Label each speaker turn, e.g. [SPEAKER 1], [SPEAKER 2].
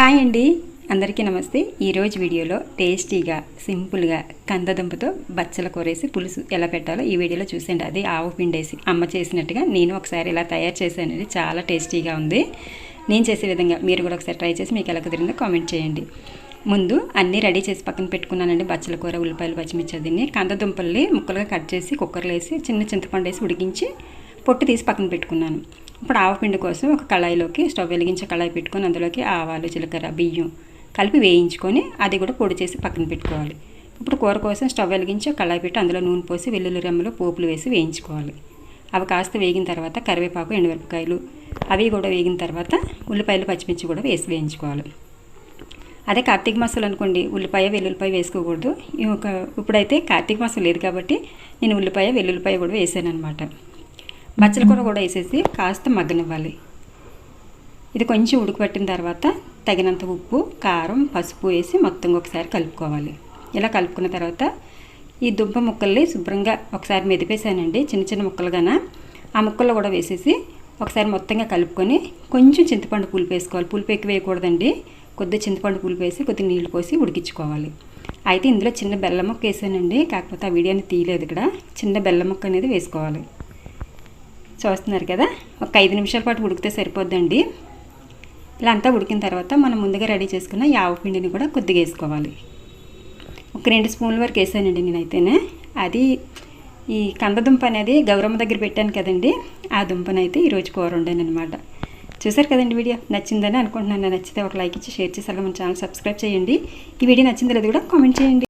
[SPEAKER 1] Hi అండి. అందరికీ నమస్తే. ఈరోజు వీడియోలో టేస్టీగా సింపుల్గా కందదుంపతో బచ్చల కూరేసి పులుసు ఎలా పెట్టాలో ఈ వీడియోలో చూసండి అది ఆవు పిండేసి అమ్మ చేసినట్టుగా నేను ఒకసారి ఇలా తయారు చేశానండి చాలా టేస్టీగా ఉంది. నేను చేసే విధంగా మీరు కూడా ఒకసారి ట్రై చేసి మీకు ఎలా కుదిరిందో కామెంట్ చేయండి. ముందు అన్నీ రెడీ చేసి పక్కన పెట్టుకున్నానండి. బచ్చల కూర ఉల్లిపాయలు పచ్చిమిర్చి అదిని కందదుంపల్ని ముక్కలుగా కట్ చేసి కుక్కర్లో వేసి చిన్న చింతపండు వేసి ఉడికించి పొట్టు తీసి పక్కన పెట్టుకున్నాను. ఇప్పుడు ఆవపిండి కోసం ఒక కళాయిలోకి స్టవ్ వెలిగించే కళాయి పెట్టుకొని అందులోకి ఆవాలు జీలకర్ర బియ్యం కలిపి వేయించుకొని అది కూడా పొడి చేసి పక్కన పెట్టుకోవాలి. ఇప్పుడు కూర కోసం స్టవ్ వెలిగించి కళాయి పెట్టి అందులో నూనె పోసి వెల్లుల్లి రెమ్మలు పోపులు వేసి వేయించుకోవాలి. అవి కాస్త వేగిన తర్వాత కరివేపాకు ఎండుమిరపకాయలు అవి కూడా వేగిన తర్వాత ఉల్లిపాయలు పచ్చిమిర్చి కూడా వేసి వేయించుకోవాలి. అదే కార్తీక మాసాలు అనుకోండి ఉల్లిపాయ వెల్లుల్లిపాయ వేసుకోకూడదు. ఒక ఇప్పుడైతే కార్తీక మాసం లేదు కాబట్టి నేను ఉల్లిపాయ వెల్లుల్లిపాయ కూడా వేసాను అనమాట బచ్చల కూర కూడా వేసేసి కాస్త మగ్గనివ్వాలి. ఇది కొంచెం ఉడకబెట్టిన తర్వాత తగినంత ఉప్పు కారం పసుపు వేసి మొత్తం ఒకసారి కలుపుకోవాలి. ఇలా కలుపుకున్న తర్వాత ఈ దుంప ముక్కల్ని శుభ్రంగా ఒకసారి మెదిపేసానండి చిన్న చిన్న ముక్కలుగాన. ఆ ముక్కల్లో కూడా వేసేసి ఒకసారి మొత్తంగా కలుపుకొని కొంచెం చింతపండు పులుపు వేసుకోవాలి. పులుపు ఎక్కువ వేయకూడదండి. కొద్దిగా చింతపండు పులుపు వేసి కొద్దిగా నీళ్ళు పోసి ఉడికించుకోవాలి. అయితే ఇందులో చిన్న బెల్లం ముక్క వేసానండి. కాకపోతే ఆ వీడియోని తీయలేదు ఇక్కడ. చిన్న బెల్లం ముక్క అనేది వేసుకోవాలి. చూస్తున్నారు కదా. ఒక ఐదు నిమిషాల పాటు ఉడికితే సరిపోద్దండి. ఇలా అంతా ఉడికిన తర్వాత మనం ముందుగా రెడీ చేసుకున్న యావ పిండిని కూడా కొద్దిగా వేసుకోవాలి. ఒక రెండు స్పూన్ల వరకు వేసానండి నేనైతేనే. అది ఈ కందదుంప అనేది గౌరమ్మ దగ్గర పెట్టాను కదండి. ఆ దుంపనైతే ఈరోజు కూర వండాను అనమాట చూసారు కదండి వీడియో? నచ్చిందని అనుకుంటున్నాను. నచ్చితే ఒక లైక్ ఇచ్చి షేర్ చేసి అలాగే మన ఛానల్ సబ్స్క్రైబ్ చేయండి. ఈ వీడియో నచ్చింది లేదు కూడా కామెంట్ చేయండి.